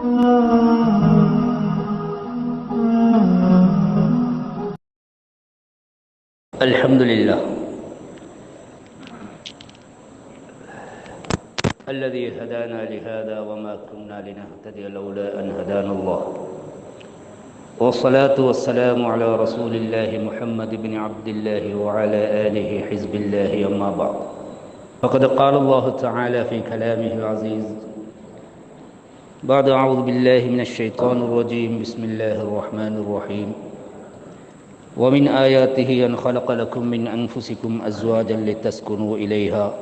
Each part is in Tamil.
الحمد لله الذي هدانا لهذا وما كنا لنهتدي لولا أن هدانا الله. والصلاة والسلام على رسول الله محمد بن عبد الله وعلى آله حزب الله أما بعد. فقد قال الله تعالى في كلامه العزيز بعد أعوذ بالله من الشيطان الرجيم بسم الله الرحمن الرحيم ومن آياته أن خلق لكم من أنفسكم أزواجا لتسكنوا إليها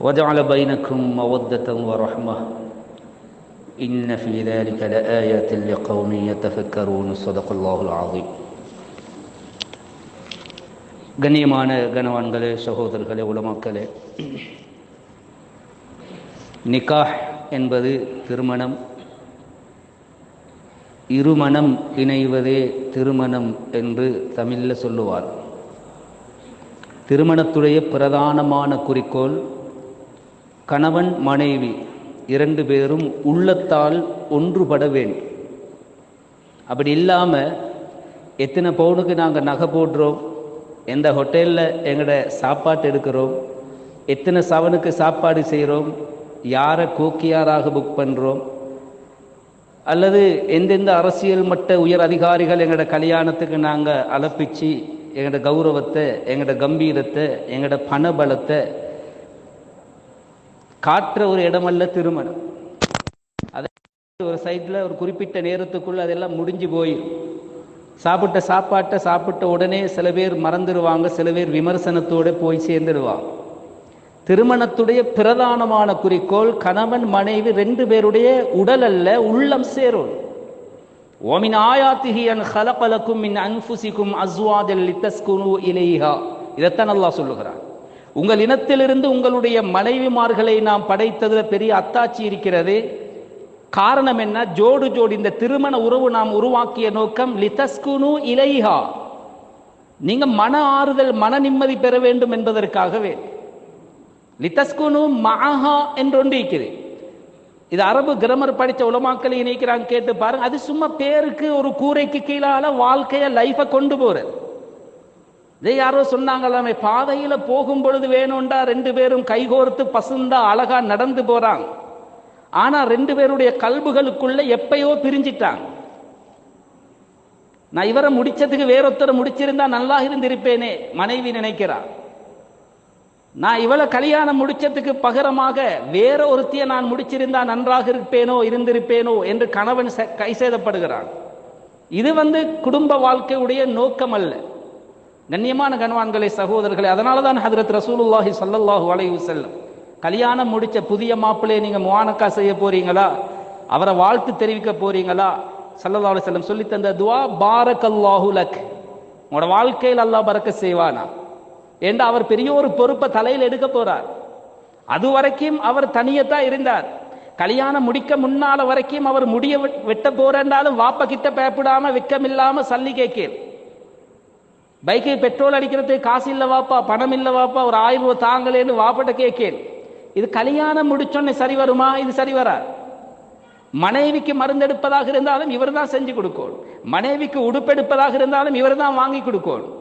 وجعل بينكم مودة ورحمة إن في ذلك لآيات لقوم يتفكرون صدق الله العظيم கண்ணியமான கணவான்களே சகோதரர்களே உலமாக்களே நிக்காஹ் என்பது திருமணம். இருமணம் இணைவதே திருமணம் என்று தமிழில் சொல்லுவார். திருமணத்துடைய பிரதானமான குறிக்கோள் கணவன் மனைவி இரண்டு பேரும் உள்ளத்தால் ஒன்றுபட வேண்டும். அப்படி இல்லாமல் எத்தனை பவுனுக்கு நாங்கள் நகை போடுறோம் எந்த ஹோட்டலில் எங்களோட சாப்பாட்டு எடுக்கிறோம் எத்தனை சவனுக்கு சாப்பாடு செய்கிறோம் யாரை கோக்கியாராக புக் பண்ணுறோம் அல்லது எந்தெந்த அரசியல் மட்ட உயர் அதிகாரிகள் எங்களோட கல்யாணத்துக்கு நாங்கள் அலப்பிச்சு எங்களோட கௌரவத்தை எங்களோட கம்பீரத்தை எங்களோட பணபலத்தை காட்டுற ஒரு இடமல்ல திருமணம். அதை ஒரு சைட்டில் ஒரு குறிப்பிட்ட நேரத்துக்குள்ள அதெல்லாம் முடிஞ்சு போயிடும் சாப்பிட்ட சாப்பாட்டை சாப்பிட்ட உடனே சில பேர் மறந்துடுவாங்க சில பேர் விமர்சனத்தோடு போய் சேர்ந்துடுவாங்க திருமணத்துடைய பிரதானமான குறிக்கோள் கணவன் மனைவி ரெண்டு பேருடைய உடல் அல்ல உள்ளம் சேரும். ஓமின் ஆயாத்திஹி அன் ஹலபலக்கும் மின் அன்புசிக்கும் அஸ்வாதல் லித்தஸ்குனு இலைஹா இதைத்தான் நல்லா சொல்லுகிறார் உங்கள் இனத்திலிருந்து உங்களுடைய மனைவிமார்களை நாம் படைத்ததுல பெரிய அத்தாட்சி இருக்கிறது. காரணம் என்ன? ஜோடு ஜோடு இந்த திருமண உறவு நாம் உருவாக்கிய நோக்கம் லிதஸ்குனு இலைஹா. நீங்க மன ஆறுதல் மன நிம்மதி பெற வேண்டும் என்பதற்காகவே. லிதஸ்குனு மஹா என்று ஒன்று இருக்குது இது அரபு கிரமர் படித்த உலமாக்களை இணைக்கிறாங்க கேட்டு பாருங்க. அது சும்மா பேருக்கு ஒரு கூரைக்கு கீழால வாழ்க்கைய லைஃபை கொண்டு போறது. இதே யாரோ சொன்னாங்களாமே பாதையில போகும் பொழுது வேணும்டா ரெண்டு பேரும் கைகோர்த்து பசுந்தா அழகா நடந்து போறாங்க. ஆனா ரெண்டு பேருடைய கல்புகளுக்குள்ள எப்பயோ பிரிஞ்சிட்டாங்க. நான் இவரை முடிச்சதுக்கு வேறொத்தரை முடிச்சிருந்தா நல்லா இருந்திருப்பேனே மனைவி நினைக்கிறான் நான் இவளை கல்யாணம் முடிச்சதுக்கு பகரமாக வேற ஒருத்திய நான் முடிச்சிருந்தா நன்றாக இருப்பேனோ இருந்திருப்பேனோ என்று கணவன் கை சேதப்படுகிறான். இது வந்து குடும்ப வாழ்க்கையுடைய நோக்கம் அல்ல. கண்ணியமான கணவான்களை சகோதரர்களை அதனால தான் ஹதரத் ரசூலுல்லாஹி சல்லல்லாஹு அலைஹி செல்லும் கல்யாணம் முடிச்ச புதிய மாப்பிள்ளையை நீங்கள் முவானக்கா செய்ய போறீங்களா? அவரை வாழ்த்து தெரிவிக்க போறீங்களா? சல்லா அலி செல்லம் சொல்லி தந்த துவா பாரக் அல்லாஹுலக் உங்களோட வாழ்க்கையில் அல்லாஹ் பறக்க செய்வானா? என்று அவர் பெரிய ஒரு பொறுப்பை தலையில் எடுக்க போறார். அது வரைக்கும் அவர் தனியத்தான் இருந்தார். கல்யாணம் முடிக்க முன்னால வரைக்கும் அவர் முடிய வெட்ட போறேன்றாலும் வாப்ப கிட்ட பயப்படாம வெக்கமில்லாம சல்லி கேட்கேன். பைக்கு பெட்ரோல் அடிக்கிறதுக்கு காசு இல்லை வாப்பா பணம் இல்லை வாப்பா ஒரு ஆயிரம் ரூபாய் தாங்களேன்னு வாப்பட்ட கேட்கேன். இது கல்யாணம் முடிச்சோன்னே சரி வருமா? இது சரி வரா? மனைவிக்கு மருந்தெடுப்பதாக இருந்தாலும் இவர் தான் செஞ்சு கொடுக்கணும் மனைவிக்கு உடுப்பெடுப்பதாக இருந்தாலும் இவர் தான் வாங்கி கொடுக்கணும்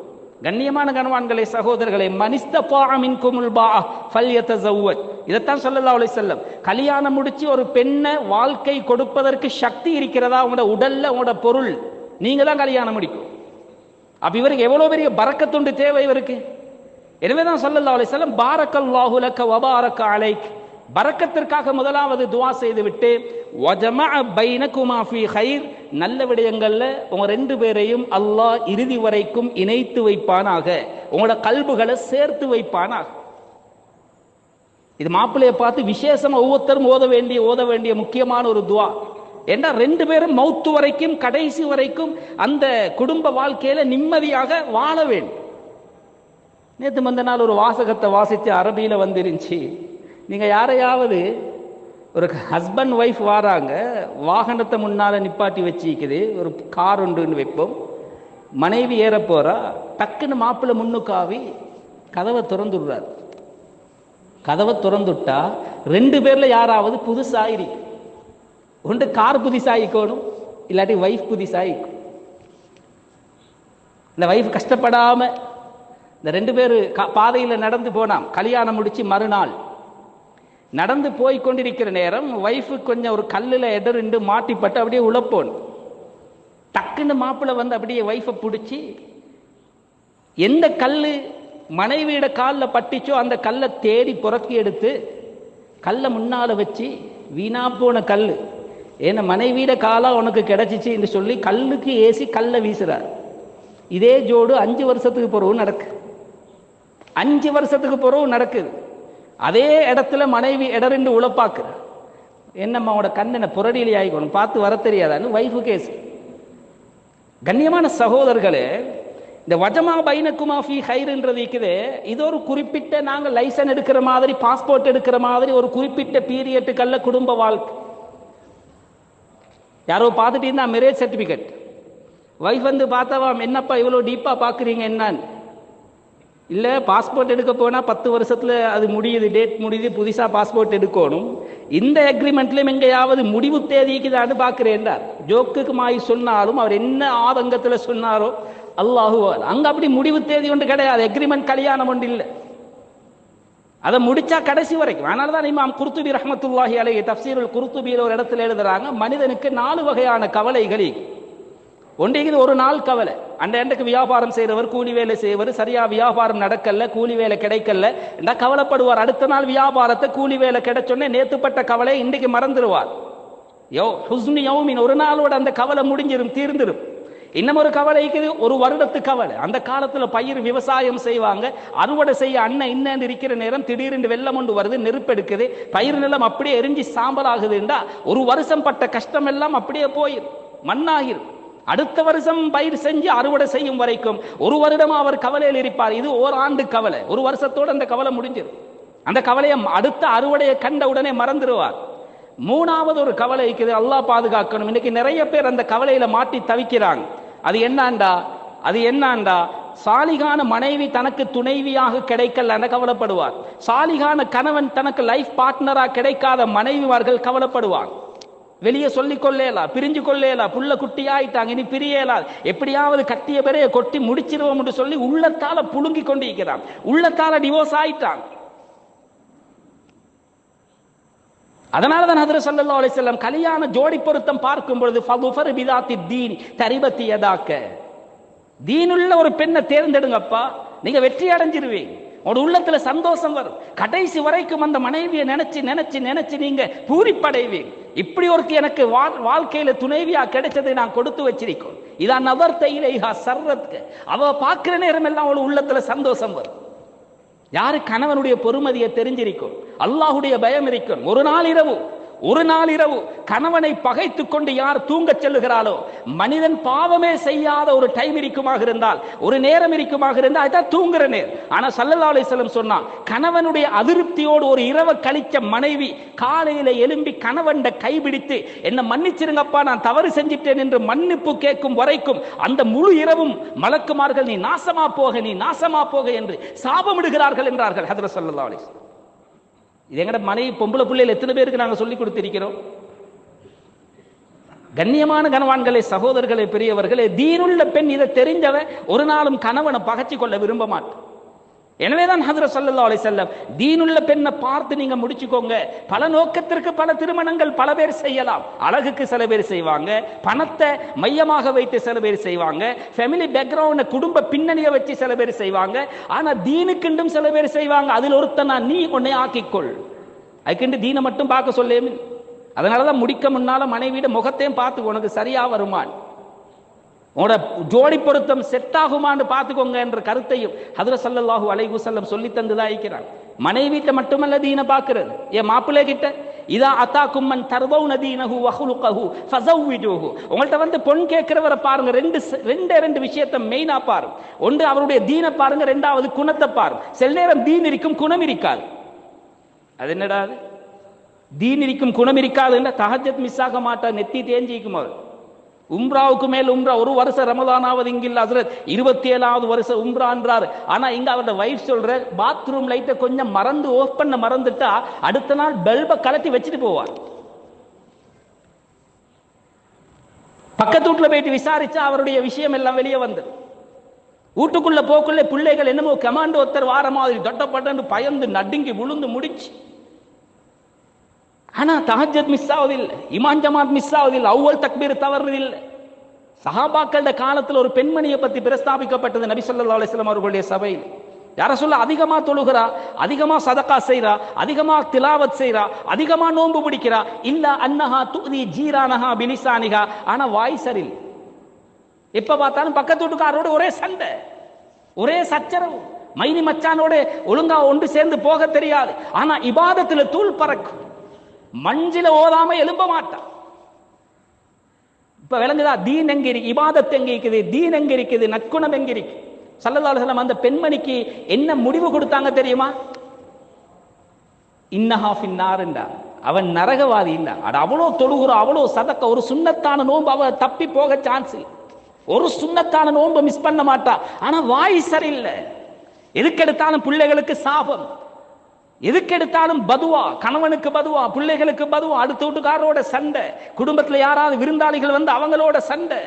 கண்ணியமான கணவான்களை சகோதரர்களை மனிஸ்தபாமின் குமுல் பா ஃபல்யத்த ஜவ்வத் இதைத்தான் சொல்லல்லா அலை செல்லம் கல்யாணம் முடிச்சு ஒரு பெண்ணை வாழ்க்கை கொடுப்பதற்கு சக்தி இருக்கிறதா? உங்களோட உடல்ல உங்களோட பொருள். நீங்க தான் கல்யாணம் முடிக்கும். அப்ப இவருக்கு எவ்வளவு பெரிய பறக்கத்துண்டு தேவை இவருக்கு? எனவே தான் சொல்லல்லா அலை செல்லம் பாரக்கல் வாஹுலக்க வபாரக்க அலைக். பறக்கத்திற்காக முதலாவது துவா செய்து விட்டு நல்ல விடயங்கள்ல உங்க ரெண்டு பேரையும் அல்லாஹ் இறுதி வரைக்கும் இணைத்து வைப்பானாக உங்களோட கல்புகளை சேர்த்து வைப்பானாக. இது மாப்பிள்ளைய பார்த்து விசேஷமா ஒவ்வொருத்தரும் ஓத வேண்டிய ஓத வேண்டிய முக்கியமான ஒரு துவா. ஏன்னா ரெண்டு பேரும் மௌத்து வரைக்கும் கடைசி வரைக்கும் அந்த குடும்ப வாழ்க்கையில நிம்மதியாக வாழ வேண்டும். நேற்று மந்த நாள் ஒரு வாசகத்தை வாசித்து அரபியில வந்துருந்துச்சு. நீங்கள் யாரையாவது ஒரு ஹஸ்பண்ட் ஒய்ஃப் வாராங்க வாகனத்தை முன்னால் நிப்பாட்டி வச்சுக்குது ஒரு கார் உண்டுன்னு வைப்போம். மனைவி ஏற போகிறா டக்குன்னு மாப்பிள்ளை முன்னுக்காவி கதவை திறந்துடுறார். கதவை திறந்துட்டா ரெண்டு பேரில் யாராவது புதுசாயிரி ஒன்று கார் புதுசாகிக்கணும் இல்லாட்டி வைஃப் புதுசாகிக்கும் இந்த வைஃப் கஷ்டப்படாமல் இந்த ரெண்டு பேர் பாதையில் நடந்து போனாம். கல்யாணம் முடித்து மறுநாள். நடந்து போய் கொண்டிருக்கிற நேரம் ஒய்ஃபு கொஞ்சம் ஒரு கல்லில் எடருண்டு மாட்டிப்பட்டு அப்படியே உழப்போன். டக்குன்னு மாப்பிள்ளை வந்து அப்படியே ஒய்ஃபை பிடிச்சி எந்த கல் மனைவியோட காலில் பட்டிச்சோ அந்த கல்லை தேடி புறக்கி எடுத்து கல்லை முன்னால் வச்சு வீணா போன கல் ஏன்னா மனைவியோட காலாக உனக்கு கிடைச்சிச்சுன்னு சொல்லி கல்லுக்கு ஏசி கல்லை வீசுறார். இதே ஜோடு அஞ்சு வருஷத்துக்கு பிறகு நடக்கு. அஞ்சு வருஷத்துக்கு பிறகு நடக்குது. அதே இடத்துல மனைவி இடரெண்டு உழப்பாக்கு என்னம்மா உட கண்ணனை புரடியிலே ஆகிக்கணும் பார்த்து வர தெரியாதான்னு வைஃபு கேஸ். கண்ணியமான சகோதரர்களே இந்த வஜமா பைனக்குமா ஃபி ஹைருன்றது இருக்குது. இது ஒரு குறிப்பிட்ட நாங்கள் லைசன் எடுக்கிற மாதிரி பாஸ்போர்ட் எடுக்கிற மாதிரி ஒரு குறிப்பிட்ட பீரியட்டுக்கல்ல குடும்ப வாழ்க்கை. யாரோ பார்த்துட்டு இருந்தா மேரேஜ் சர்டிஃபிகேட் வைஃப் வந்து பார்த்தவா என்னப்பா இவ்வளோ டீப்பாக பார்க்குறீங்க என்னன்னு? இல்லை பாஸ்போர்ட் எடுக்க போனால் பத்து வருஷத்தில் அது முடியுது டேட் முடியுது புதுசாக பாஸ்போர்ட் எடுக்கணும். இந்த அக்ரிமெண்ட்லையும் எங்கேயாவது முடிவு தேதிக்குதான்னு பார்க்குறேன்டார் ஜோக்குக்கு மாய் சொன்னாலும் அவர் என்ன ஆதங்கத்தில் சொன்னாரோ அல்லாஹு அங்கே அப்படி முடிவு தேதி ஒன்று கிடையாது. அக்ரிமெண்ட் கல்யாணம் ஒன்று இல்லை. அதை முடிச்சா கடைசி வரைக்கும். அதனால தான் இமாம் குர்துபி ரஹமத்துல்லாஹி அலைஹி தப்சீருல் குருத்துபியில் ஒரு இடத்துல எழுதுறாங்க மனிதனுக்கு நாலு வகையான கவலைகள் ஒன்றைக்கு ஒரு நாள் கவலை. அந்த இடத்துக்கு வியாபாரம் செய்கிறவர் கூலி வேலை செய்வர் சரியா வியாபாரம் நடக்கல கூலி வேலை கிடைக்கல என்றா கவலைப்படுவார். அடுத்த நாள் வியாபாரத்தை கூலி வேலை கிடைச்சோன்னே நேத்துப்பட்ட கவலை இன்றைக்கு மறந்துடுவார் யோ ஹுஸ்னி யோமின் ஒரு நாளோட அந்த கவலை முடிஞ்சிரும் தீர்ந்துடும் இன்னும் ஒரு கவலை இருக்குது ஒரு வருடத்து கவலை. அந்த காலத்துல பயிர் விவசாயம் செய்வாங்க. அறுவடை செய்ய அண்ணன் இன்னும் இருக்கிற நேரம் திடீரென்று வெள்ளம் ஒன்று வருது நெருப்பெடுக்குது பயிர் நிலம் அப்படியே எரிஞ்சு சாம்பல் ஆகுதுண்டா ஒரு வருஷம் பட்ட கஷ்டம் எல்லாம் அப்படியே போயிடும் மண்ணாகிரும். அடுத்த வருஷம் பயிர் செஞ்சு அறுவடை செய்யும் வரைக்கும் ஒரு வருடம் அவர் கவலையில் இருப்பார். இது ஓராண்டு கவலை. ஒரு வருஷத்தோடு அந்த கவலை முடிஞ்சிடும் அந்த கவலையை அடுத்த அறுவடையை கண்ட உடனே மறந்துடுவார். மூணாவது ஒரு கவலை இருக்குது அல்லாஹ் பாதுகாக்கணும். இன்னைக்கு நிறைய பேர் அந்த கவலையில மாட்டி தவிக்கிறாங்க. அது என்னாண்டா? அது என்னாண்டா? சாலிகான மனைவி தனக்கு துணைவியாக கிடைக்கல என கவலைப்படுவார். சாலிகான கணவன் தனக்கு லைஃப் பார்ட்னரா கிடைக்காத மனைவிமார்கள் கவலைப்படுவாங்க. வெளியே சொல்லி கொள்ளேலா பிரிஞ்சு கொள்ளேலா புள்ள குட்டியாயிட்டாங்க இனி பிரியலா. எப்படியாவது கட்டிய பிறைய கொட்டி முடிச்சிருவோம் என்று சொல்லி உள்ளத்தால புழுங்கி கொண்டிருக்கிறான். உள்ளத்தால டிவோர்ஸ் ஆயிட்டான். அதனாலதான் ஹதர சல்லா அலிசல்லாம் கல்யாண ஜோடி பொருத்தம் பார்க்கும் பொழுது ஃபதுஃபர் பிதாத்தி தீன் தரிபத்தி தீனுள்ள ஒரு பெண்ணை தேர்ந்தெடுங்கப்பா நீங்க வெற்றி அடைஞ்சிருவீங்க. உங்களோட உள்ளத்துல சந்தோஷம் வரும். கடைசி வரைக்கும் அந்த மனைவியை நினைச்சு நினைச்சு நினைச்சு நீங்க பூரிப்படைவீங்க. இப்படி ஒருத்தி எனக்கு வாழ்க்கையில துணைவியா கிடைச்சதை நான் கொடுத்து வச்சிருக்கோம். இதான் நபர் தைலைஹா சர்றத்துக்கு அவ பார்க்கிற நேரம் எல்லாம் அவள் உள்ளத்துல சந்தோஷம் வரும். யாரு கணவனுடைய பொறுமதியை தெரிஞ்சிருக்கும்? அல்லாஹுடைய பயம் இருக்கும். ஒரு நாள் இரவு ஒரு நாள் இரவு கணவனை பகைத்து கொண்டு யார் தூங்க செல்லுகிறாளோ மனிதன் பாவமே செய்யாத ஒரு டைம் இருக்குமாக இருந்தால் ஒரு நேரம் இருக்குமாக இருந்தால் அதான் தூங்குற நேரம். ஆனா சல்லல்லா அலிஸ்லம் சொன்னா கணவனுடைய அதிருப்தியோடு ஒரு இரவு கழிச்ச மனைவி காலையில எழும்பி கணவன் கைபிடித்து என்ன மன்னிச்சிருங்கப்பா நான் தவறு செஞ்சிட்டேன் என்று மன்னிப்பு கேட்கும் வரைக்கும் அந்த முழு இரவும் மலக்குமார்கள் நீ நாசமா போக நீ நாசமா போக என்று சாபமிடுகிறார்கள் என்றார்கள் ஹதர சல்லா அலிஸ்லாம் இது எங்கட மனைவி பொம்பளை பிள்ளைகள் எத்தனை பேருக்கு நாங்கள் சொல்லி கொடுத்திருக்கிறோம்? கண்ணியமான கணவான்களே சகோதரர்களே பெரியவர்களே தீனுள்ள பெண் இதை தெரிஞ்சவன் ஒரு நாளும் கணவனை பகச்சு கொள்ள விரும்ப மாட்டான். எனவே தான் ஹதர சல்லா அலி செல்லம் தீனுள்ள பெண்ணை பார்த்து நீங்க முடிச்சுக்கோங்க. பல நோக்கத்திற்கு பல திருமணங்கள் பல பேர் செய்யலாம். அழகுக்கு சில பேர் செய்வாங்க பணத்தை மையமாக வைத்து சில பேர் செய்வாங்க ஃபேமிலி பேக்ரவுண்ட குடும்ப பின்னணியை வச்சு சில பேர் செய்வாங்க. ஆனா தீனுக்குண்டும் சில பேர் செய்வாங்க. அதில் ஒருத்தனா நீ உன்னை ஆக்கிக்கொள். அதுக்குண்டு தீனை மட்டும் பார்க்க சொல்லேன் அதனாலதான் முடிக்க முன்னால மனைவியிட முகத்தையும் பார்த்து உனக்கு சரியா வருமான்? உங்களோட ஜோடி பொருத்தம் செட் ஆகுமான்னு பார்த்துக்கோங்க என்ற கருத்தையும் ஹதர சல்லல்லாஹு அலைஹு சொல்லி தந்துதான் இருக்கிறான் மனைவிட்ட மட்டுமல்ல தீன பார்க்கிறது. என் மாப்பிள்ளை கிட்ட இதா அத்தா கும்மன் தர்வௌ நதீனஹு வஹுலுகஹு ஃபஸவ்விஜூஹு உங்கள்ட்ட வந்து பொன் கேட்கிறவரை பாருங்க ரெண்டு ரெண்டே ரெண்டு விஷயத்தை மெயினா பாருங்க ஒன்று அவருடைய தீனை பாருங்க ரெண்டாவது குணத்தை பாருங்க. சில நேரம் தீன் இருக்கும் குணம் இருக்காது. அது என்னடா அது? தீன் இருக்கும் குணம் இருக்காதுன்னா தஹஜத் மிஸ் ஆக மாட்டா நெத்தி தேஞ்சிக்கும் அவர். உம்ராவுக்கு மேல் உம்ரா ஒரு வருஷம் ரமதானாவது இங்கில்ல ஹசரத். இருபத்தி ஏழாவது வருஷம் உம்ரான்றார் ஆனா இங்க அவரோட வைஃப் சொல்ற பாத்ரூம் லைட்டை கொஞ்சம் மறந்து ஓஃப் பண்ண மறந்துட்டா அடுத்த நாள் பல்பை கலட்டி வச்சுட்டு போவார். பக்கத்து வீட்டுல போயிட்டு விசாரிச்சா அவருடைய விஷயம் எல்லாம் வெளியே வந்தது. வீட்டுக்குள்ள போக்குள்ள பிள்ளைகள் என்னமோ கமாண்டோ ஒருத்தர் வார மாதிரி தொட்டப்பட்டு பயந்து நடுங்கி விழுந்து முடிச்சு. ஆனா தஹஜத் மிஸ் ஆவதில்லை இமான் ஜமாத் மிஸ் ஆவதில்லை அவ்வளவு தக்பீர் தவறுதில்லை சஹாபாக்கள காலத்தில் ஒரு பெண்மணியை பத்தி பிரஸ்தாபிக்கப்பட்டது நபி சொல்லா அலிஸ்லாம் அவர்களுடைய சபையில். யார சொல்ல அதிகமா தொழுகிறா அதிகமா சதக்கா செய்கிறா அதிகமா திலாவத் செய்கிறா அதிகமா நோன்பு பிடிக்கிறா. இல்ல அன்னஹா துதி ஜீரானஹா பினிசானிகா ஆனா வாய் சரில் எப்ப பார்த்தாலும் பக்கத்து வீட்டுக்காரோட ஒரே சண்டை. ஒரே சச்சரவு. மைனி மச்சானோட ஒழுங்கா ஒன்று சேர்ந்து போக தெரியாது. ஆனா இபாதத்துல தூள் பறக்கும். மஞ்சில ஓதாம எழும்ப மாட்டான். இப்ப விளங்குதா? தீன் எங்க இருக்கு? இபாதத் எங்க இருக்குது? தீன் எங்க இருக்குது? நற்குணம் எங்க இருக்கு? சல்லல்லாஹு அலைஹி அந்த பெண்மணிக்கு என்ன முடிவு கொடுத்தாங்க தெரியுமா? இன்னஹா ஃபின்னார் என்றார் அவன் நரகவாதி இல்ல அட அவ்வளோ தொழுகிற அவ்வளோ சதக்க. ஒரு சுண்ணத்தான நோன்பு அவ தப்பி போக சான்ஸ் ஒரு சுண்ணத்தான நோன்பு மிஸ் பண்ண மாட்டா. ஆனா வாய் சரியில்லை. எதுக்கெடுத்தாலும் பிள்ளைகளுக்கு சாபம். எதுக்கெடுத்தாலும் பதுவா கணவனுக்கு பதுவா பிள்ளைகளுக்கு பதுவா அடுத்த வீட்டுக்காரரோட சண்டை குடும்பத்துல யாராவது விருந்தாளிகள் வந்து அவங்களோட சண்டை.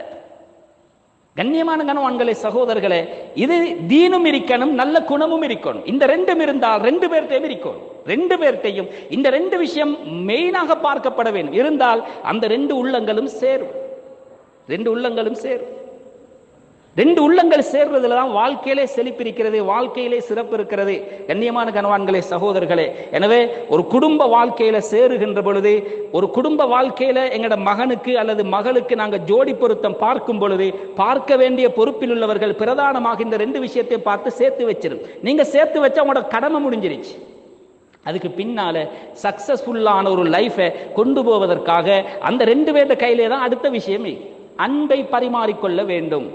கண்ணியமான கணவான்களே சகோதரர்களே இது தீனும் இருக்கணும் நல்ல குணமும் இருக்கணும். இந்த ரெண்டும் இருந்தால் ரெண்டு பேர்ட்டையும் இருக்கணும் ரெண்டு பேர்த்தையும் இந்த ரெண்டு விஷயம் மெயினாக பார்க்கப்பட வேண்டும். இருந்தால் அந்த ரெண்டு உள்ளங்களும் சேரும். ரெண்டு உள்ளங்களும் சேரும். ரெண்டு உள்ளங்கள் சேர்றதுல தான் வாழ்க்கையிலே செழிப்பு இருக்கிறது வாழ்க்கையிலே சிறப்பு இருக்கிறது. கண்ணியமான கனவான்களே சகோதரர்களே எனவே ஒரு குடும்ப வாழ்க்கையில சேருகின்ற பொழுது ஒரு குடும்ப வாழ்க்கையில எங்கட மகனுக்கு அல்லது மகளுக்கு நாங்க ஜோடி பொருத்தம் பார்க்கும் பொழுது பார்க்க வேண்டிய பொறுப்பில் உள்ளவர்கள் பிரதானமாக இந்த ரெண்டு விஷயத்தையும் பார்த்து சேர்த்து வச்சிரும். நீங்க சேர்த்து வச்சா உங்களோட கடமை முடிஞ்சிருச்சு. அதுக்கு பின்னால சக்சஸ்ஃபுல்லான ஒரு லைஃபை கொண்டு போவதற்காக அந்த ரெண்டு பேர்ட கையிலே தான் அடுத்த விஷயமே. அன்பை பரிமாறிக்கொள்ள வேண்டும்.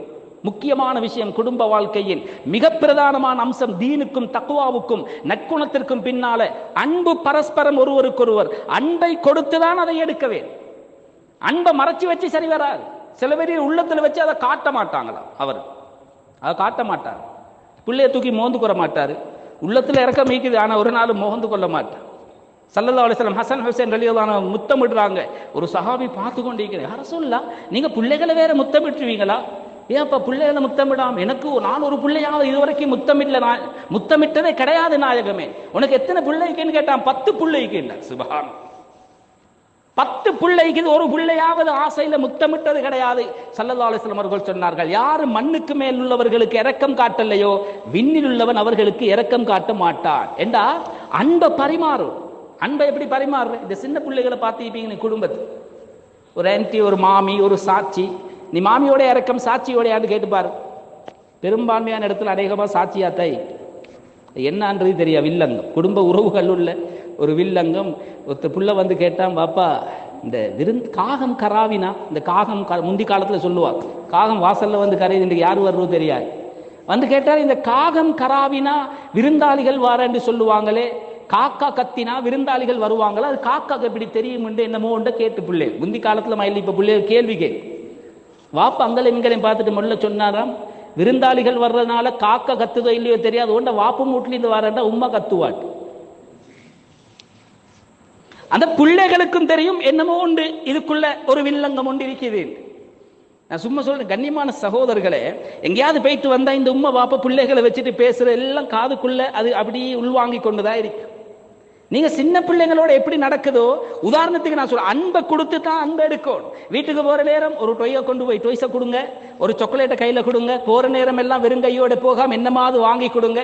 முக்கியமான விஷயம் குடும்ப வாழ்க்கையில். மிக பிரதானமான அம்சம் தீனுக்கும் தக்குவாவுக்கும் நற்குணத்திற்கும் பின்னால அன்பு பரஸ்பரம் ஒருவருக்கொருவர். அன்பை கொடுத்துதான் அதை எடுக்கவே. அன்பை மறைச்சு வச்சு சரி வராது சில பேர் உள்ளத்துல வச்சு அதை காட்ட மாட்டாங்களா? அவர். அதை காட்ட மாட்டார். பிள்ளைய தூக்கி மோந்து கொள்ள மாட்டாரு. உள்ளத்துல இறக்க மீக்குது ஆனா ஒரு நாள் மோந்து கொள்ள மாட்டார். சல்லல்லா அலிஸ்லாம் ஹசன் ஹுசேன் ரலியல்லான முத்தமிடுறாங்க. ஒரு சஹாபி பார்த்து கொண்டிருக்கிறேன் யார சொல்லலாம் நீங்க பிள்ளைகளை வேற முத்தமிட்டுருவீங்களா? ஏன்ப்பா பிள்ளைகளை முத்தமிடாம? எனக்கு நான் ஒரு பிள்ளையாவது இதுவரைக்கும் முத்தமிடல நான் முத்தமிட்டதே கிடையாது நாயகமே. உனக்கு எத்தனை பிள்ளைக்குன்னு கேட்டான்? பத்து பிள்ளைக்கு சுபகான் பத்து பிள்ளைக்கு ஒரு பிள்ளையாவது ஆசையில முத்தமிட்டது கிடையாது. சல்லல்லா அலிஸ்லாம் அவர்கள் சொன்னார்கள் யார் மண்ணுக்கு மேல் உள்ளவர்களுக்கு இரக்கம் காட்டலையோ விண்ணில் உள்ளவன் அவர்களுக்கு இரக்கம் காட்ட மாட்டான். என்றா அன்பை பரிமாறும் அன்பை எப்படி பரிமாறு இந்த சின்ன பிள்ளைகளை பார்த்துப்பீங்க குடும்பத்து. ஒரு ஆன்டி ஒரு மாமி ஒரு சாட்சி நீ மாமியோட இறக்கம் சாட்சியோடையான்னு கேட்டுப்பாரு பெரும்பான்மையான இடத்துல அநேகமாக சாட்சியாத்தை. என்னன்றது தெரியா வில்லங்கம். குடும்ப உறவுகள் உள்ள ஒரு வில்லங்கம். ஒருத்தர் புள்ள வந்து கேட்டான் பாப்பா இந்த விருந்து காகம் கராவினா? இந்த காகம் க முந்தி காலத்தில் சொல்லுவாள் காகம் வாசல்ல வந்து கரையுது இன்றைக்கு யார் வர்றதோ தெரியாது. வந்து கேட்டால் இந்த காகம் கராவினா விருந்தாளிகள் வாரன்னு சொல்லுவாங்களே. காக்கா கத்தினா விருந்தாளிகள் வருவாங்களா? அது காக்காக்கு எப்படி தெரியும்? என்னமோ உண்ட கேட்டு பிள்ளை. முந்தி காலத்தில் மயில் இப்போ பிள்ளை கேள்வி கேட்கும். வாப்பா அங்களையும் இங்களையும் பார்த்துட்டு முதல்ல சொன்னாராம். விருந்தாளிகள் வர்றதுனால காக்க கத்துதோ இல்லையோ தெரியாது. ஒண்ட வாப்பு மூட்டில இருந்து வரண்டா உமா கத்துவாட்டு அந்த பிள்ளைகளுக்கும் தெரியும். என்னமோ உண்டு இதுக்குள்ள ஒரு வில்லங்கம் ஒன்று இருக்குது நான் சும்மா சொல்றேன் கண்ணியமான சகோதரர்களே எங்கேயாவது போயிட்டு வந்தா இந்த உம்மை வாப்ப பிள்ளைகளை வச்சுட்டு பேசுற எல்லாம் காதுக்குள்ள அது அப்படியே உள்வாங்கி கொண்டுதான் இருக்கு. நீங்க சின்ன பிள்ளைங்களோட எப்படி நடக்குதோ உதாரணத்துக்கு நான் சொல்றேன் அன்பை கொடுத்து தான் அன்பை எடுக்கணும். வீட்டுக்கு போற நேரம் ஒரு டொய்யை கொண்டு போய் டொய்ஸை கொடுங்க ஒரு சாக்லேட்டை கையில கொடுங்க போற நேரம் எல்லாம் வெறும் கையோட போகாம என்னமாவது வாங்கி கொடுங்க.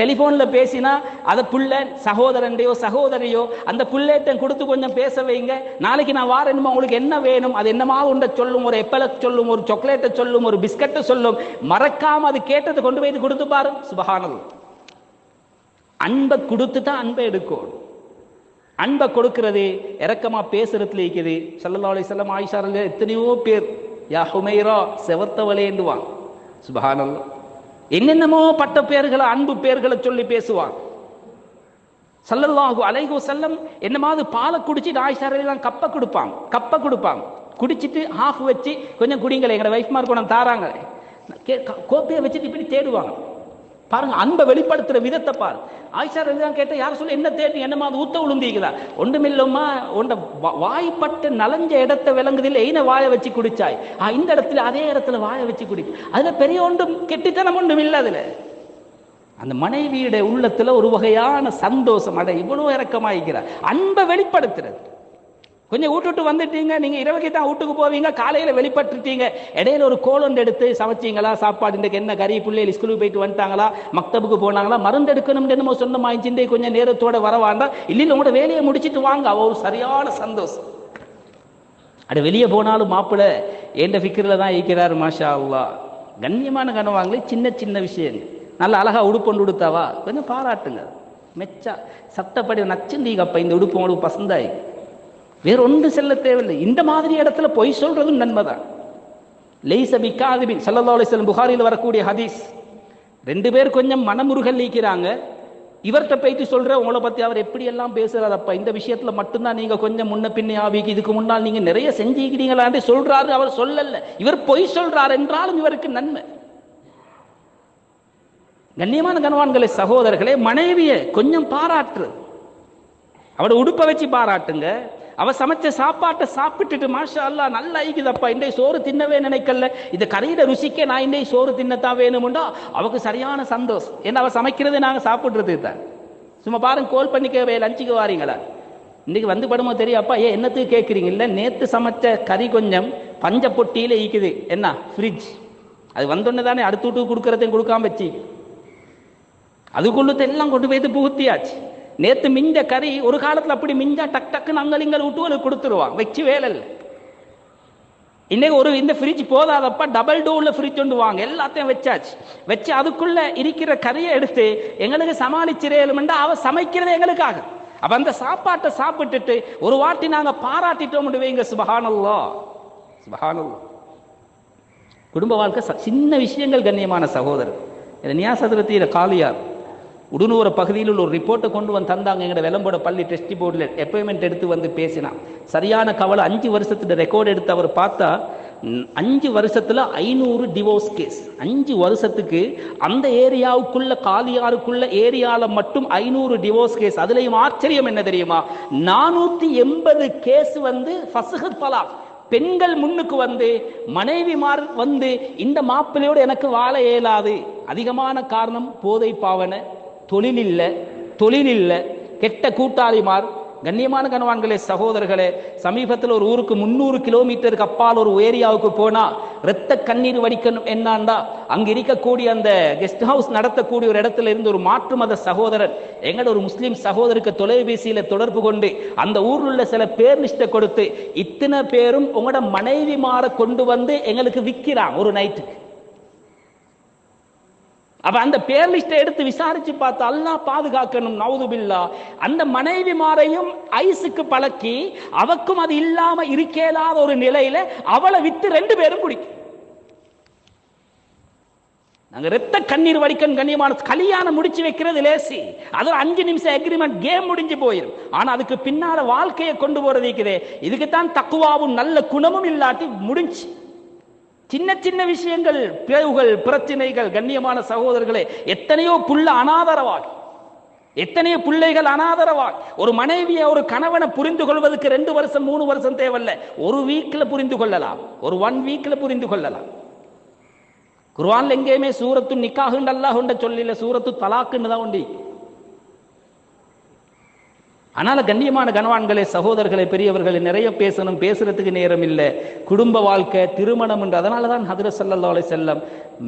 டெலிபோன்ல பேசினா அதை புள்ள சகோதரன்டையோ சகோதரியோ அந்த புள்ளேட்ட கொடுத்து கொஞ்சம் பேச வைங்க. நாளைக்கு நான் வாரணுமா உங்களுக்கு என்ன வேணும்? அது என்னமா உண்ட சொல்லும் ஒரு எப்பலை சொல்லும் ஒரு சாக்லேட்டை சொல்லும் ஒரு பிஸ்கட்டை சொல்லும். மறக்காம அது கேட்டதை கொண்டு போய் கொடுத்து பாரு. சுபகானது அன்பை கொடுத்து தான் அன்பை எடுக்கணும் அன்பை கொடுக்கிறது இறக்கமா பேசுறதுல இருக்குது. சல்லா அலி செல்லம் ஆயிஷாரில் எத்தனையோ பேர் யா ஹுமைரா செவர்த்தவளேண்டுவான் சுபஹானல்லா என்னென்னமோ பட்ட பேர்களை அன்பு பேர்களை சொல்லி பேசுவான் சல்லல்லாஹு அலைகோ செல்லம் என்னமாவது பாலை குடிச்சிட்டு ஆயிஷாரெல்லாம் கப்பை கொடுப்பாங்க. கப்பை கொடுப்பாங்க. குடிச்சிட்டு ஹாஃப் வச்சு கொஞ்சம் குடிங்களே எங்களோட வைஃப்மார் கொண்டு தாராங்க கோப்பையை வச்சுட்டு இப்படி தேடுவாங்க. பாருங்க அன்பை வெளிப்படுத்துற விதத்தை பாரு. ஆயிஷா ரலிதான் கேட்ட யார சொல்ல என்ன தேடி என்னமா அது ஊத்த உளுந்தீங்களா? ஒன்றுமில்லம்மா உண்ட வாய்ப்பட்டு நலஞ்ச இடத்தை விளங்குதில்லை எயின வாய வச்சு குடிச்சாய்? இந்த இடத்துல அதே இடத்துல வாய வச்சு குடி அதுல பெரிய ஒன்றும் கெட்டித்தனம் ஒன்றும் இல்லை அதுல. அந்த மனைவியுடைய உள்ளத்துல ஒரு வகையான சந்தோஷம். அட இவ்வளவு இறக்கமாயிக்கிறார் அன்பை வெளிப்படுத்துறது. கொஞ்சம் விட்டுட்டு வந்துட்டீங்க நீங்க இரவுக்கு தான் வீட்டுக்கு போவீங்க காலையில வெளிப்பட்டுட்டீங்க. இடையில ஒரு கோலண்டு எடுத்து சமைச்சீங்களா சாப்பாடு இன்றைக்கு என்ன கறி பிள்ளைகள் ஸ்கூலுக்கு போயிட்டு வந்துட்டாங்களா மக்தபுக்கு போனாங்களா மருந்து எடுக்கணும் என்னமோ சொன்ன மாய்ச்சிண்டே கொஞ்சம் நேரத்தோட வரவாண்டா இல்லைன்னு உங்களோட வேலையை முடிச்சிட்டு வாங்க. அவ ஒரு சரியான சந்தோஷம். அட வெளியே போனாலும் மாப்பிள்ள எந்த ஃபிக்கரில் தான் இருக்கிறார் மாஷா அல்லா கண்ணியமான கனவாங்களே சின்ன சின்ன விஷயங்கள். நல்ல அழகா உடுப்பொண்டு உடுத்தாவா? கொஞ்சம் பாராட்டுங்க. மெச்சா சட்டப்படி நச்சுந்தீங்கப்பா இந்த உடுப்பு உங்களுக்கு பசந்தாய் வேற ஒன்று செல்ல தேவையில்லை. இந்த மாதிரி இடத்துல பொய் சொல்றதும் நன்மைதான். லைச பிக்காதிபின் சல்லல்லாஹு அலைஹி புகாரியில் வரக்கூடிய ஹதீஸ். ரெண்டு பேர் கொஞ்சம் மனமுருகல் நீக்கிறாங்க. இவர்கிட்ட போயிட்டு சொல்ற உங்களை பத்தி அவர் எப்படி எல்லாம் பேசுறாரப்பா இந்த விஷயத்துல மட்டும்தான் நீங்க கொஞ்சம் முன்ன பின்னே ஆவிக்கு இதுக்கு முன்னால் நீங்க நிறைய செஞ்சுக்கிறீங்களான்னு சொல்றாரு. அவர் சொல்லல. இவர் பொய் சொல்றார் என்றாலும் இவருக்கு நன்மை. கண்ணியமான கணவான்களை சகோதரர்களே மனைவியை கொஞ்சம் பாராட்டு. அவட உடுப்பை வச்சு பாராட்டுங்க. அவ சமைச்ச சாப்பாட்டை சாப்பிட்டுட்டு மாஷா அல்லா நல்லா ஐக்குதப்பா இன்றைய சோறு தின்னவே நினைக்கல. இந்த கரையில ருசிக்க நான் இன்றைய சோறு தின்னத்தான் வேணுமுண்டா? அவக்கு சரியான சந்தோஷம். ஏன்னா அவ சமைக்கிறது நாங்கள் சாப்பிட்றது தான். சும்மா பாருங்க கோல் பண்ணிக்க லஞ்சுக்கு வாரீங்களா? இன்னைக்கு வந்து படுமோ தெரியும் அப்பா ஏன் என்னத்துக்கு கேட்குறீங்க இல்லை நேற்று சமைச்ச கறி கொஞ்சம் பஞ்ச பொட்டியில் ஈக்குது என்ன? ஃப்ரிட்ஜ். அது வந்தோடனே தானே அடுத்து விட்டு கொடுக்கறதையும் கொடுக்காம வச்சு அதுக்குள்ளத்தை எல்லாம் கொண்டு போய்த்து புகுத்தியாச்சு. நேற்று மிஞ்ச கறி ஒரு காலத்தில் அப்படி மிஞ்சா டக் டக்குன்னு அங்கலிங்கள் விட்டு கொடுத்துருவான். வச்சு வேலை இல்லை. இன்னைக்கு ஒரு இந்த ஃப்ரிட்ஜ் போதாதப்பா டபுள் டோர்ல ஃப்ரிட்ஜ் கொண்டு வாங்க. எல்லாத்தையும் வச்சாச்சு. வச்சு அதுக்குள்ள இருக்கிற கறியை எடுத்து எங்களுக்கு சமாளிச்சிரேலுமெண்டா அவ சமைக்கிறது எங்களுக்காக. அப்போ அந்த சாப்பாட்டை சாப்பிட்டுட்டு ஒரு வாட்டி நாங்க பாராட்டிட்டோம் வைங்க சுபஹானல்லா. சுபஹானல்லா. குடும்ப வாழ்க்கை ச- சின்ன விஷயங்கள் கண்ணியமான சகோதரர். இந்த நியாசதுரத்தியில் காலியார் உடுனூர பகுதியில் உள்ள ஒரு ரிப்போர்ட்டை கொண்டு வந்து தந்தாங்க. எங்களோட வெளம்போட பள்ளி டெஸ்ட் போர்டில் அப்பாயின்மெண்ட் எடுத்து வந்து பேசினான். சரியான கவலை அஞ்சு வருஷத்துல ரெக்கார்டு எடுத்து அவர் பார்த்தா அஞ்சு வருஷத்துல ஐநூறு டிவோர்ஸ் கேஸ் அஞ்சு வருஷத்துக்கு அந்த ஏரியாவுக்குள்ள காலியாருக்குள்ள ஏரியால மட்டும் ஐநூறு டிவோர்ஸ் கேஸ் அதுலயும் ஆச்சரியம் என்ன தெரியுமா? நானூத்தி எண்பது கேஸ் வந்து ஃபசுகத் பலா பெண்கள் முன்னுக்கு வந்து மனைவிமார் வந்து இந்த மாப்பிள்ளையோடு எனக்கு வாழ இயலாது. அதிகமான காரணம் போதை பாவனை தொழில் இல்ல தொழில் இல்ல கெட்ட கூட்டாளிமார் கண்ணியமான கணவான்களே சகோதரர்களே சமீபத்தில் ஒரு ஊருக்கு முந்நூறு கிலோமீட்டருக்கு அப்பால் ஒரு ஏரியாவுக்கு போனா ரத்த கண்ணீர் வடிக்கணும் என்னாண்டா? அங்க இருக்கக்கூடிய அந்த கெஸ்ட் ஹவுஸ் நடத்தக்கூடிய ஒரு இடத்துல இருந்து ஒரு மாற்று மத சகோதரர் எங்களோட ஒரு முஸ்லீம் சகோதருக்கு தொலைபேசியில தொடர்பு கொண்டு அந்த ஊர்ல உள்ள சில பேர் லிஸ்ட்டை கொடுத்து இத்தனை பேரும் உங்களோட மனைவி மாற கொண்டு வந்து எங்களுக்கு விக்கிறான் ஒரு நைட்டுக்கு அப்ப அந்த பேர் லிஸ்டை எடுத்து விசாரிச்சு பார்த்து அல்லா பாதுகாக்கணும் நவுதுபில்லா. அந்த மனைவி மாரையும் ஐஸுக்கு பழக்கி அவக்கும் அது இல்லாம இருக்கேலாத ஒரு நிலையில அவளை வித்து ரெண்டு பேரும் குடிக்கும். நாங்க ரத்த கண்ணீர் வடிக்கன் கண்ணியமான கல்யாணம் முடிச்சு வைக்கிறது லேசி. அது அஞ்சு நிமிஷம் அக்ரிமெண்ட் கேம் முடிஞ்சு போயிடும் ஆனா அதுக்கு பின்னால வாழ்க்கையை கொண்டு போறது இருக்குதே இதுக்குத்தான் தக்குவாவும் நல்ல குணமும் இல்லாட்டி முடிஞ்சு. சின்ன சின்ன விஷயங்கள் பிளவுகள் பிரச்சனைகள் கண்ணியமான சகோதரர்களே எத்தனையோ புள்ள அனாதரவாகி. எத்தனையோ பிள்ளைகள் அனாதரவாகி. ஒரு மனைவியை ஒரு கணவனை புரிந்து கொள்வதற்கு ரெண்டு வருஷம் மூணு வருஷம் தேவையில்ல. ஒரு வீக்ல புரிந்து கொள்ளலாம் ஒரு ஒன் வீக்ல புரிந்து கொள்ளலாம் குர்ஆன்ல எங்கேயுமே சூரத்து நிக்காஹுண்டு அல்லாஹுண்ட சொல்லல சூரத்து தலாக்குன்னு தான் உண்டு. அதனால கண்ணியமான கனவான்களே சகோதரர்களே பெரியவர்களை நிறைய பேசணும் பேசுறதுக்கு நேரம் இல்லை. குடும்ப வாழ்க்கை திருமணம் என்று அதனால தான் ஹதரத் ஸல்லல்லாஹு செல்லம்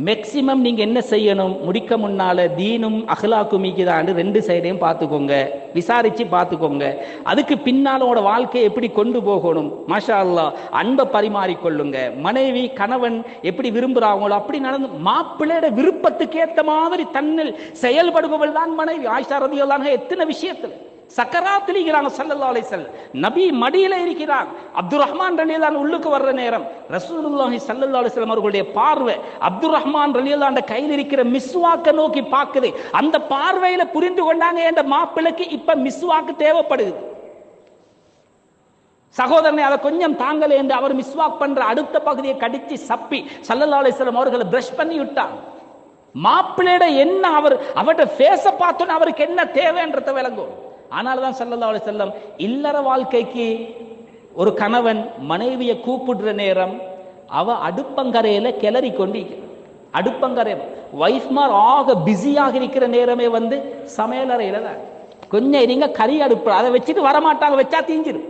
மேக்சிமம் நீங்க என்ன செய்யணும்? முடிக்க முன்னால தீனும் அஹ்லாக்கும் மீக்குதான்னு ரெண்டு சைடையும் பார்த்துக்கோங்க. விசாரிச்சு பார்த்துக்கோங்க. அதுக்கு பின்னாலோட வாழ்க்கையை எப்படி கொண்டு போகணும்? மாஷா அல்லாஹ் அன்பை பரிமாறிக்கொள்ளுங்க. மனைவி கணவன் எப்படி விரும்புகிறாங்களோ அப்படி நடந்து மாப்பிள்ளையோட விருப்பத்துக்கு ஏற்ற மாதிரி தன்னில் செயல்படுபவள் தான் மனைவி. ஆயிஷா ரதியல்லாஹு எத்தனை விஷயத்துல? சக்கராத்தில் இருக்கிறாங்க சல்லல்லாஹு அலைஹி நபி மடியில இருக்கிறாங்க அப்துல் ரஹ்மான் ரலியல்லான் உள்ளுக்கு வர்ற நேரம். ரசூலுல்லாஹி சல்லல்லா அலைஹி அவர்களுடைய பார்வை அப்துல் ரஹ்மான் ரலியல்லாண்ட கையில் இருக்கிற மிஸ்வாக்க நோக்கி பார்க்குது. அந்த பார்வையில புரிந்து கொண்டாங்க என்ற மாப்பிள்ளைக்கு இப்ப மிஸ்வாக்கு தேவைப்படுது. சகோதரனை அதை கொஞ்சம் தாங்கலை என்று அவர் மிஸ்வாக் பண்ற அடுத்த பகுதியை கடிச்சு சப்பி சல்லல்லா அலைஹி அவர்களை பிரஷ் பண்ணி விட்டாங்க மாப்பிள்ளையோட என்ன அவர் அவர்கிட்ட பேச பார்த்தோன்னு அவருக்கு என்ன தேவைன்றத விளங்கும். ஆனால தான் ஸல்லல்லாஹு செல்லம் இல்லற வாழ்க்கைக்கு ஒரு கணவன் மனைவியை கூப்பிடுற நேரம் அவ அடுப்பங்கரையில கிளறி கொண்டு அடுப்பங்கரை வைஃப்மார் ஆக பிஸியாக இருக்கிற நேரமே வந்து சமையலறையில தான் கொஞ்சம் இருங்க கறி அடுப்பு அதை வச்சுட்டு வரமாட்டாங்க வச்சா தீஞ்சிடும்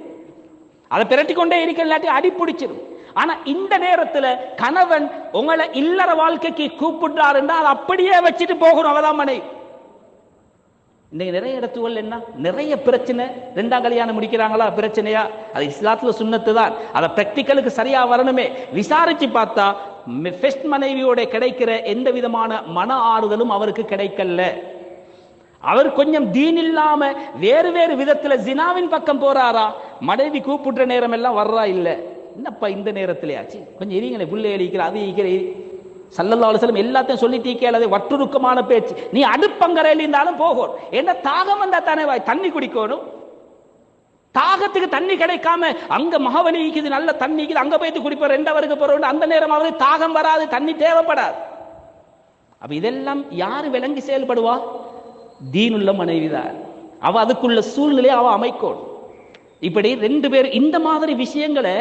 அதை பிரட்டி கொண்டே இருக்க இல்லாட்டி அடி பிடிச்சிரும். ஆனா இந்த நேரத்துல கணவன் உங்களை இல்லற வாழ்க்கைக்கு கூப்பிடுறாரு அதை அப்படியே வச்சுட்டு போகணும் அவதான் மனைவி. இன்றைக்கு நிறைய இடத்துகள் என்ன? நிறைய பிரச்சனை. ரெண்டாம் கல்யாணம் முடிக்கிறாங்களா? பிரச்சனையா? அது இஸ்லாத்துல சுண்ணத்து தான். அதை பிராக்டிக்கலுக்கு சரியா வரணுமே. விசாரிச்சு பார்த்தா ஃபெஸ்ட் மனைவியோட கிடைக்கிற எந்த விதமான மன ஆறுதலும் அவருக்கு கிடைக்கல. அவர் கொஞ்சம் தீன் இல்லாம வேறு வேறு விதத்துல ஜினாவின் பக்கம் போறாரா? மனைவி கூப்பிடுற நேரம் எல்லாம் வர்றா இல்ல. என்னப்பா இந்த நேரத்திலேயாச்சு கொஞ்சம் எரிங்களே புள்ளை அடிக்கிற அது இருக்கிற சல்லல்லா அலுவலம் எல்லாத்தையும் சொல்லி தீக்கல வற்றுருக்கமான பேச்சு. நீ அடுப்பங்கரையில் இருந்தாலும் போகும் என்ன தாகம் வந்தா தானே வாய் தண்ணி குடிக்கணும். தாகத்துக்கு தண்ணி கிடைக்காம அங்க மகவலிக்குது நல்ல தண்ணிக்குது அங்க போயிட்டு குடிப்போம் ரெண்டவருக்கு போறோம் அந்த நேரம் அவருக்கு தாகம் வராது தண்ணி தேவைப்படாது. அப்ப இதெல்லாம் யாரு விளங்கி செயல்படுவா? தீனுள்ள மனைவிதான். அவ அதுக்குள்ள சூழ்நிலையை அவ அமைக்கணும் இப்படி ரெண்டு பேர் இந்த மாதிரி விஷயங்களை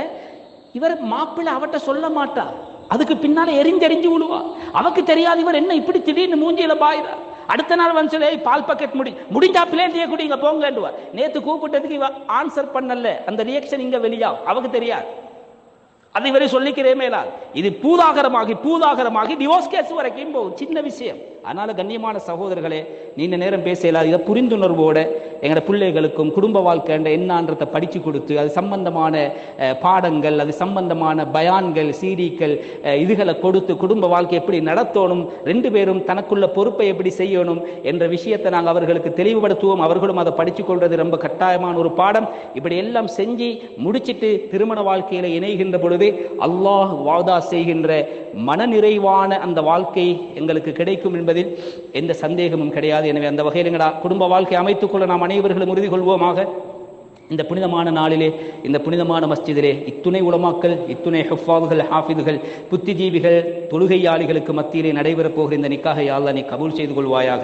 இவர் மாப்பிள்ளை அவட்ட சொல்ல மாட்டா அதுக்கு பின்னால எரிஞ்செறிஞ்சு விழுவா. அவக்கு தெரியாது இவர் என்ன இப்படி திடீர்னு மூஞ்சியில பாயுதா? அடுத்த நாள் வந்து "ஏய், பால் பக்கெட் முடி முடிஞ்சா பிளேண்டிய குடிங்க போங்கன்றுவா நேத்து கூப்பிட்டதுக்கு இவ ஆன்சர் பண்ணல. அந்த ரியாக்ஷன் இங்க வெளியா? அவக்கு தெரியாது. அதை இவரை சொல்லிக்கிறே இது பூதாகரமாகி பூதாகரமாகி டிவோர்ஸ் கேஸ் வரைக்கும் போகும் சின்ன விஷயம். அதனால கண்ணியமான சகோதரர்களே நீண்ட நேரம் பேசல இதை புரிந்துணர்வோட எங்களோட பிள்ளைகளுக்கும் குடும்ப வாழ்க்கை என்னான்றதை படிச்சு கொடுத்து அது சம்பந்தமான பாடங்கள் அது சம்பந்தமான பயான்கள் சீடிக்கள் இதுகளை கொடுத்து குடும்ப வாழ்க்கை எப்படி நடத்தணும் ரெண்டு பேரும் தனக்குள்ள பொறுப்பை எப்படி செய்யணும் என்ற விஷயத்தை நாங்கள் அவர்களுக்கு தெளிவுபடுத்துவோம். அவர்களும் அதை படிச்சு கொள்வது ரொம்ப கட்டாயமான ஒரு பாடம். இப்படி எல்லாம் செஞ்சு முடிச்சிட்டு திருமண வாழ்க்கையில இணைகின்ற பொழுது அல்லாஹ் வாதா செய்கின்ற மனநிறைவான அந்த வாழ்க்கை எங்களுக்கு கிடைக்கும் என்பதில் எந்த சந்தேகமும் கிடையாது. எனவே அந்த வகையில் எங்களா குடும்ப வாழ்க்கை அமைத்துக் கொள்ள நாம் அனைவர்களும் உறுதி கொள்வோமாக. இந்த புனிதமான நாளிலே இந்த புனிதமான மஸ்ஜிதிலே இத்துணை உலமாக்கள் இத்துணை ஹுஃபாதுகள் ஹாஃபிதுகள் புத்திஜீவிகள் தொழுகையாளிகளுக்கு மத்தியிலே நடைபெறப் போகிற இந்த நிக்காக யாழ்லா நீ கபூல் செய்து கொள்வாயாக.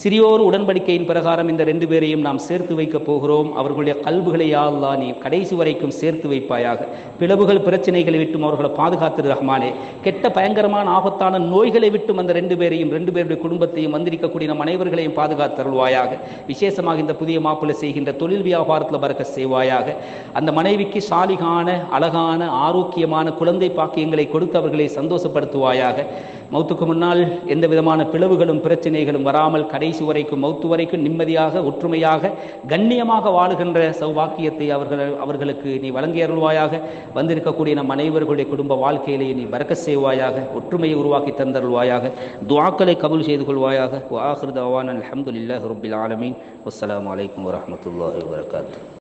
சிறியோர் உடன்படிக்கையின் பிரகாரம் இந்த ரெண்டு பேரையும் நாம் சேர்த்து வைக்கப் போகிறோம். அவர்களுடைய கல்புகளை யா நீ கடைசி வரைக்கும் சேர்த்து வைப்பாயாக. பிளவுகள் பிரச்சனைகளை விட்டும் அவர்களை பாதுகாத்து ரஹ்மானே. கெட்ட பயங்கரமான ஆபத்தான நோய்களை விட்டும் அந்த ரெண்டு பேரையும் ரெண்டு பேருடைய குடும்பத்தையும் வந்திருக்கக்கூடிய நம் அனைவர்களையும் பாதுகாத்தருள்வாயாக விசேஷமாக இந்த புதிய மாப்பிள்ளை செய்கின்ற தொழில் வியாபாரத்தில் பறக்க செய்வாயாக. அந்த மனைவிக்கு சாலிகான அழகான ஆரோக்கியமான குழந்தை பாக்கியங்களை கொடுத்து அவர்களை சந்தோஷப்படுத்துவாயாக. மௌத்துக்கு முன்னால் எந்த விதமான பிளவுகளும் பிரச்சனைகளும் வராமல் கடைசி வரைக்கும் மௌத்து வரைக்கும் நிம்மதியாக ஒற்றுமையாக கண்ணியமாக வாழுகின்ற சௌபாக்கியத்தை அவர்கள் அவர்களுக்கு நீ வழங்கி அருள்வாயாக. வந்திருக்கக்கூடிய நம் அனைவர்களுடைய குடும்ப வாழ்க்கையிலே நீ வரக்க செய்வாயாக ஒற்றுமையை உருவாக்கி தந்தருள்வாயாக துவாக்களை கபுல் செய்து கொள்வாயாக. வாஹிர் அலமதுல்லாஹ் ரபுல் ஆலமீன். வஸ்ஸலாமு வலைக்கம் வரஹ்மத்துல்லாஹி வரகாத்து